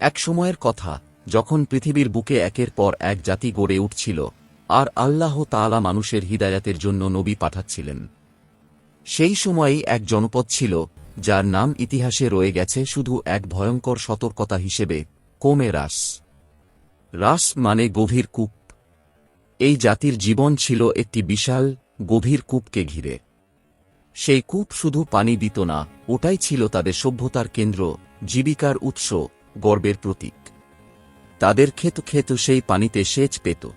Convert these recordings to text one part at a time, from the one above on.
এক সময়ের কথা, যখন পৃথিবীর বুকে একের পর এক জাতি গড়ে উঠছিল, আর আল্লাহ তাআলা মানুষের হিদায়াতের জন্য নবী পাঠাচ্ছিলেন। সেই সময়েই এক জনপদ ছিল, যার নাম ইতিহাসে রয়ে গেছে শুধু এক ভয়ঙ্কর সতর্কতা হিসেবে, কোমে রাস। রাস মানে গভীর কূপ। এই জাতির জীবন ছিল একটি বিশাল, গভীর কূপকে ঘিরে। সেই কূপ শুধু পানি দিত না, ওটাই ছিল তাদের সভ্যতার কেন্দ্র, জীবিকার উৎস গর্বের প্রতীক। তাদের ক্ষেত ক্ষেত সেই পানিতে সেচ পেত।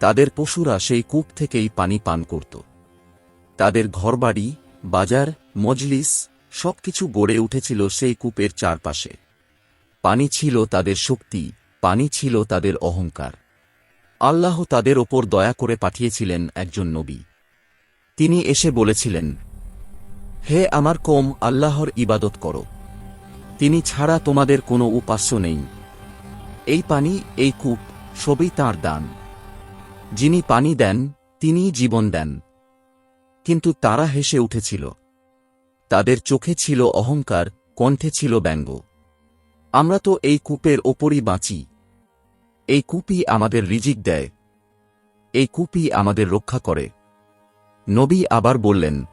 তাদের পশুরা সেই কূপ থেকেই পানি পান করত। তাদের ঘরবাড়ি, বাজার, মজলিস সবকিছু গড়ে উঠেছিল সেই কূপের চারপাশে। পানি ছিল তাদের শক্তি, পানি ছিল তাদের অহংকার। আল্লাহ তাদের ওপর দয়া করে পাঠিয়েছিলেন একজন নবী। তিনি এসে বলেছিলেন, হে আমার কম আল্লাহর ইবাদত করো। তিনি ছাড়া তোমাদের কোনো উপাস্য নেই। এই পানি, এই কূপ, সবই তাঁর দান। যিনি পানি দেন, তিনিই জীবন দেন। কিন্তু তারা হেসে উঠেছিল। তাদের চোখে ছিল অহংকার, কণ্ঠে ছিল ব্যঙ্গ। আমরা তো এই কূপের ওপরই বাঁচি। এই কূপই আমাদের রিজিক দেয়। এই কূপই আমাদের রক্ষা করে। নবী আবার বললেন,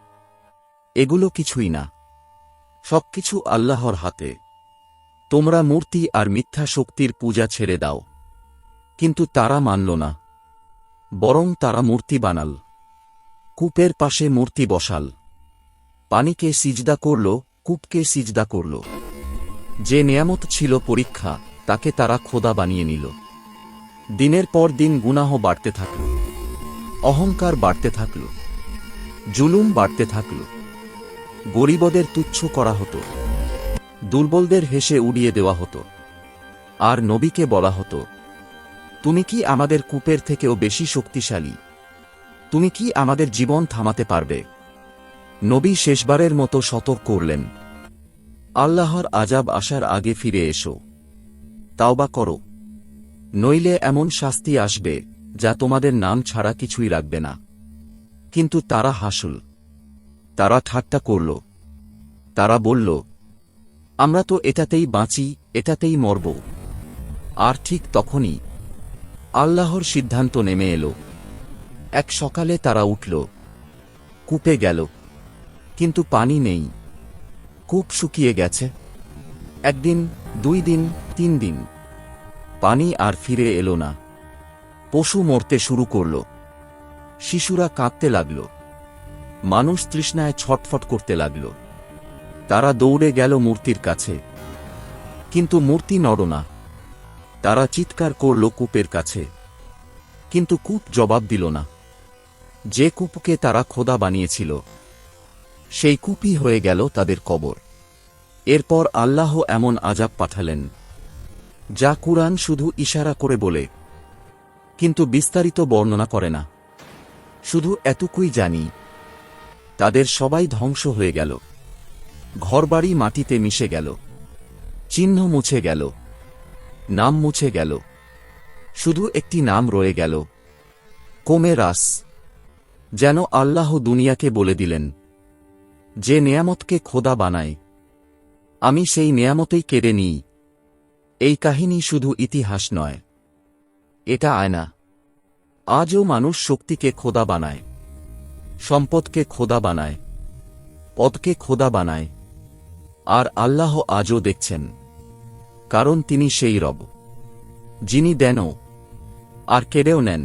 এগুলো কিছুই না। সবকিছু আল্লাহর হাতে। তোমরা মূর্তি আর মিথ্যা শক্তির পূজা ছেড়ে দাও। কিন্তু তারা মানল না। বরং তারা মূর্তি বানাল। কূপের পাশে মূর্তি বসাল। পানিকে সিজদা করল, কূপকে সিজদা করল। যে নিয়ামত ছিল পরীক্ষা, তাকে তারা খোদা বানিয়ে নিল। দিনের পর দিন গুনাহ বাড়তে থাকল। অহংকার বাড়তে থাকল। জুলুম বাড়তে থাকল। গরিবদের তুচ্ছ করা হতো। দুর্বলদের হেসে উড়িয়ে দেওয়া হতো। আর নবীকে বলা হতো, তুমি কি আমাদের কূপের থেকেও বেশি শক্তিশালী? তুমি কি আমাদের জীবন থামাতে পারবে? নবী শেষবারের মতো সতর্ক করলেন, আল্লাহর আজাব আসার আগে ফিরে এসো। তাওবা করো। নইলে এমন শাস্তি আসবে যা তোমাদের নাম ছাড়া কিছুই রাখবে না। কিন্তু তারা হাসল। তারা ঠাট্টা করল। তারা বলল, আমরা তো এটাতেই বাঁচি, এটাতেই মরব। আর ঠিক তখনই আল্লাহর সিদ্ধান্ত নেমে এলো। এক সকালে তারা উঠল। কূপে গেল। কিন্তু পানি নেই। কূপ শুকিয়ে গেছে। একদিন, দুই দিন, তিন দিন। পানি আর ফিরে এলো না। পশু মরতে শুরু করল। শিশুরা কাঁদতে লাগল। মানুষ তৃষ্ণায় ছটফট করতে লাগল। তারা দৌড়ে গেল মূর্তির কাছে। কিন্তু মূর্তি নড় না। তারা চিৎকার করল কূপের কাছে। কিন্তু কূপ জবাব দিল না। যে কূপকে তারা খোদা বানিয়েছিল, সেই কূপই হয়ে গেল তাদের কবর। এরপর আল্লাহ এমন আজাব পাঠালেন, যা কুরআন শুধু ইশারা করে বলে, কিন্তু বিস্তারিত বর্ণনা করে না। শুধু এতটুকুই জানি তাদের সবাই ধ্বংস হয়ে গেল। ঘরবাড়ি মাটিতে মিশে গেল। চিহ্ন মুছে গেল। নাম মুছে গেল। শুধু একটি নাম রয়ে গেল। কোমে রাস। যেন আল্লাহ দুনিয়াকে বলে দিলেন, যে নেয়ামতকে খোদা বানায়, আমি সেই নেয়ামতেই কেড়ে নিই। এই কাহিনী শুধু ইতিহাস নয়, এটা আয়না। আজও মানুষ শক্তিকে খোদা বানায়। সম্পদকে খোদা বানায় পদকে খোদা বানায়, আর আল্লাহ আজও দেখছেন, কারণ তিনি সেই রব, যিনি দেনও আর কেড়েও নেন।